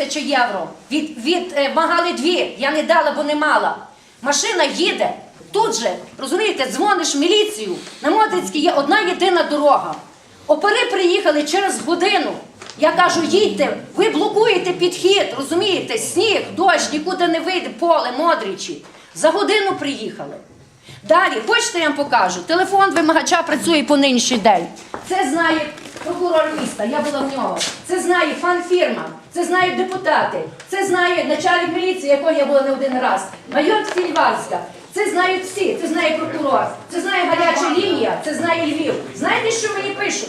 тисячі євро. Від, від е, магали дві. Я не дала, бо не мала. Машина їде. Тут же, розумієте, дзвониш в міліцію. На Модрицькій є одна єдина дорога. Опери приїхали через годину. Я кажу, їдьте, ви блокуєте підхід, розумієте, сніг, дощ, нікуди не вийде, поле, модрічі. За годину приїхали. Далі, хочете, я вам покажу. Телефон вимагача працює по нинішній день. Це знає прокурор міста, я була в нього. Це знає пан фірма, це знають депутати, це знає начальник міліції, якого я була не один раз. Майор Фільварська. Це знають всі, це знає прокурор, це знає гаряча лінія, це знає Львів. Знаєте, що мені пишуть?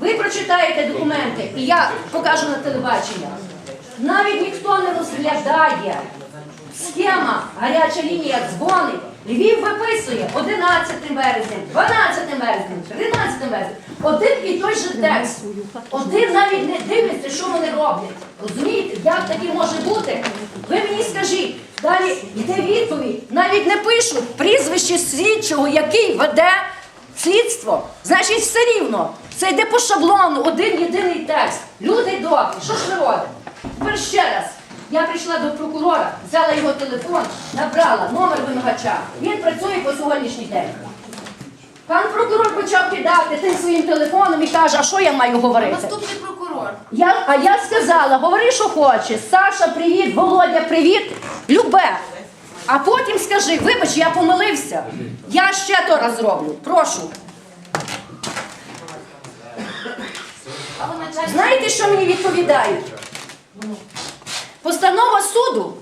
Ви прочитаєте документи, і я покажу на телебачення. Навіть ніхто не розглядає. Схема, гаряча лінія дзвонить. Львів виписує 11 березня, 12 березня, 13 березня. Один і той же текст. Один навіть не дивиться, що вони роблять. Розумієте, як таке може бути? Ви мені скажіть, далі йде відповідь. Навіть не пишуть прізвище слідчого, який веде слідство. Значить, все рівно. Це йде по шаблону, один єдиний текст. Люди добрі, що ж ви робите? Тепер ще раз. Я прийшла до прокурора, взяла його телефон, набрала номер вимагача. Він працює по сьогоднішній день. Пан прокурор почав кидати тим своїм телефоном і каже, а що я маю говорити? Наступний прокурор. Я, а я сказала, говори, що хочеш. Саша, привіт, Володя, привіт. Любе. А потім скажи, вибач, я помилився. Я ще то раз зроблю. Прошу. Знаєте, що мені відповідають? Постанова суду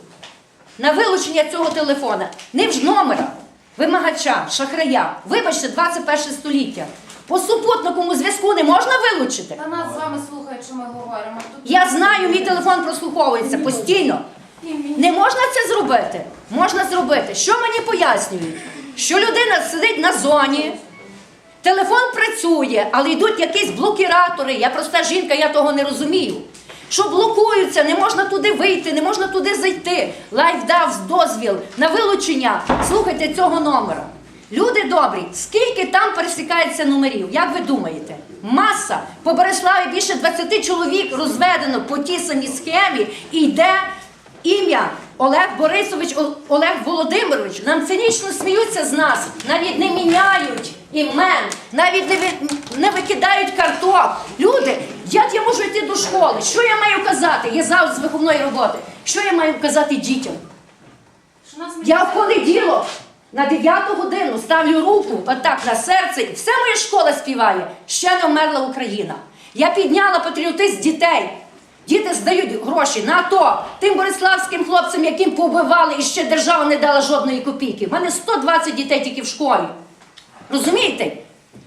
на вилучення цього телефона не в номера, вимагача, шахрая. Вибачте, 21 століття. По супутниковому зв'язку не можна вилучити. Та нас з вами слухають, що ми говоримо. Тут Я знаю, мій телефон прослуховується постійно. Не можна це зробити? Можна зробити. Що мені пояснюють? Що людина сидить на зоні, телефон працює, але йдуть якісь блокіратори. Я проста жінка, я того не розумію. Що блокуються, не можна туди вийти, не можна туди зайти. Лайф дав дозвіл на вилучення. Слухайте цього номера. Люди добрі, скільки там пересікається номерів? Як ви думаєте? Маса по Береславі більше 20 чоловік розведено по тій самій схемі і йде ім'я Олег Борисович Олег Володимирович. Нам цинічно сміються з нас, навіть не міняють імен, навіть не, ви- не викидають карток. Люди, як я можу йти до школи? Що я маю казати? Я завжди з виховної роботи. Що я маю казати дітям? що нас Я в понеділок на 9 годину ставлю руку отак на серце, і вся моя школа співає. Ще не вмерла Україна. Я підняла патріотизм дітей. Діти здають гроші на АТО тим бориславським хлопцям, яким побивали, і ще держава не дала жодної копійки. У мене 120 дітей тільки в школі. Розумієте?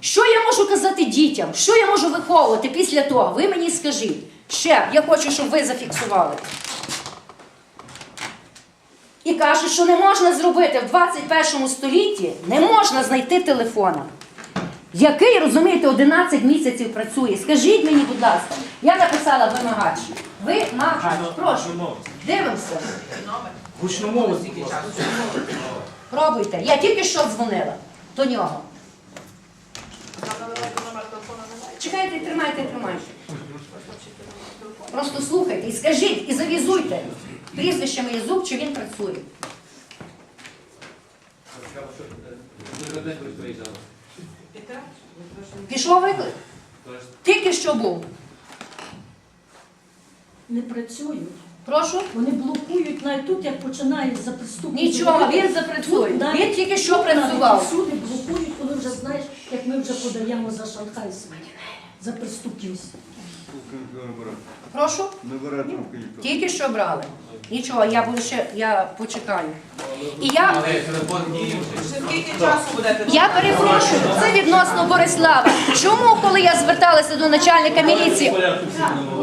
Що я можу казати дітям? Що я можу виховувати після того? Ви мені скажіть. Ще я хочу, щоб ви зафіксували. І каже, що не можна зробити в 21 столітті, не можна знайти телефона. Який, розумієте, 11 місяців працює. Скажіть мені, будь ласка, я написала вимагач. Вимагач, прошу. Дивимося. Гучномовець. Пробуйте. Я тільки що дзвонила до нього. Чекайте, тримайте, тримайте. Просто слухайте і скажіть, і завізуйте. Прізвище моє зуб, чи він працює. Пішов виклик? Тільки що був. не працюють. Прошу. Вони блокують навіть тут, як починають за преступність. Нічого, він запрацює. Він тільки що працював. Суди блокують, коли вже знаєш, як ми вже подаємо за шанхайську, за преступність. Прошу. Не бере трубки ніхто. Тільки що брали. Нічого, я буду ще, я почекаю. І я, Але телефон діє вже. Скільки часу будете? я перепрошую, це відносно Борислава. Чому, коли я зверталася до начальника міліції,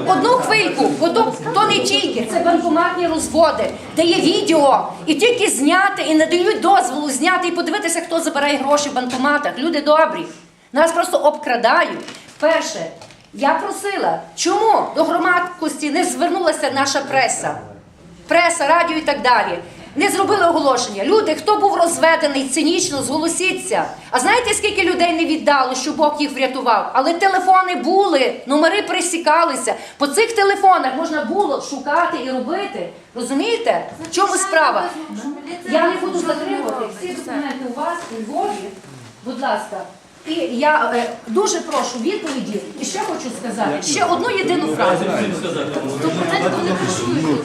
одну хвильку, бо то, то не тільки, це банкоматні розводи, де є відео, і тільки зняти, і не дають дозволу зняти і подивитися, хто забирає гроші в банкоматах. Люди добрі. Нас просто обкрадають. Перше, я просила, чому до громадськості не звернулася наша преса? Преса, радіо і так далі. не зробили оголошення. Люди, хто був розведений цинічно, зголосіться. А знаєте, скільки людей не віддало, що Бог їх врятував? Але телефони були, номери присікалися. По цих телефонах можна було шукати і робити. Розумієте? В чому справа? Я не буду затримувати. Всі документи у вас у Львові, будь ласка. І я е, дуже прошу відповіді. І ще хочу сказати ще одну єдину фразу. Документи вони кришують.